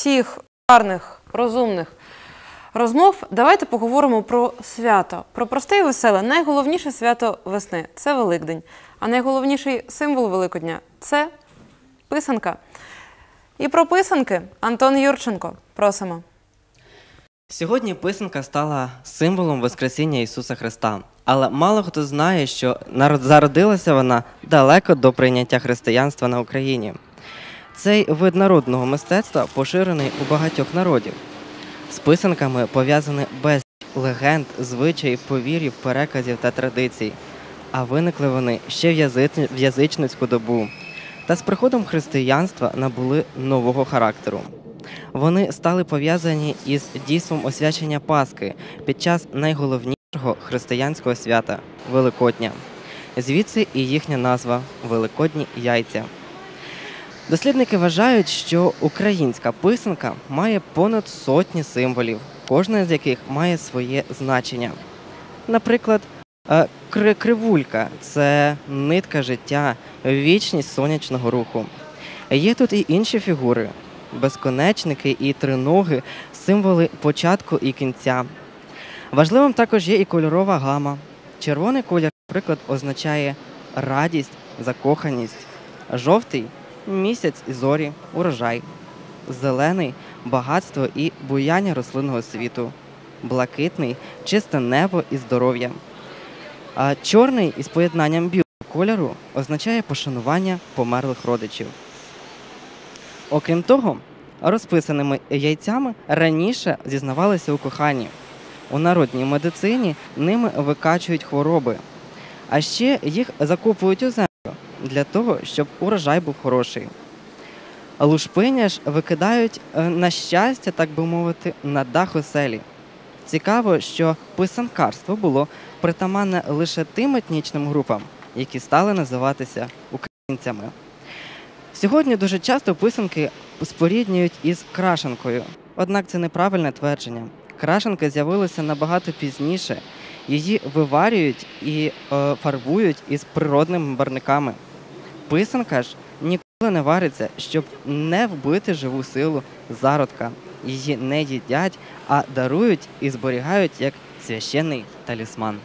всіх гарних, розумних розмов, давайте поговоримо про свято, про просте і веселе. Найголовніше свято весни це Великдень. А найголовніший символ Великодня це писанка. І про писанки Антон Юрченко. Просимо. Сьогодні писанка стала символом Воскресіння Ісуса Христа. Але мало хто знає, що зародилася вона далеко до прийняття християнства на Україні. Цей вид народного мистецтва поширений у багатьох народів. З писанками пов'язані безліч легенд, звичаїв, повірів, переказів та традицій. А виникли вони ще в язичницьку добу. Та з приходом християнства набули нового характеру. Вони стали пов'язані із дійством освячення Пасхи під час найголовнішого християнського свята Великодня. Звідси і їхня назва Великодні яйця. Дослідники вважають, що українська писанка має понад сотні символів, кожна з яких має своє значення. Наприклад, е, кривулька це нитка життя, вічність сонячного руху. Є тут і інші фігури: безконечники і триноги, символи початку і кінця. Важливим також є і кольорова гама. Червоний колір, наприклад, означає радість, закоханість, жовтий місяць і зорі, урожай, зелений багатство і буяння рослинного світу, блакитний чисте небо і здоров'я. А чорний із поєднанням білого кольору означає пошанування померлих родичів. Окрім того, розписаними яйцями раніше зізнавалися у коханні. У народній медицині ними викачують хвороби, а ще їх закопують у землю для того, щоб урожай був хороший. Лушпиня ж викидають е, на щастя, так би мовити, на дах оселі. Цікаво, що писанкарство було притаманне лише тим етнічним групам, які стали називатися українцями. Сьогодні дуже часто писанки споріднюють із крашенкою, однак це неправильне твердження. Крашенка з'явилася набагато пізніше. Її виварюють і е, фарбують із природними барниками. Писанка ж ніколи не вариться, щоб не вбити живу силу зародка. Її не їдять, а дарують і зберігають як священний талісман.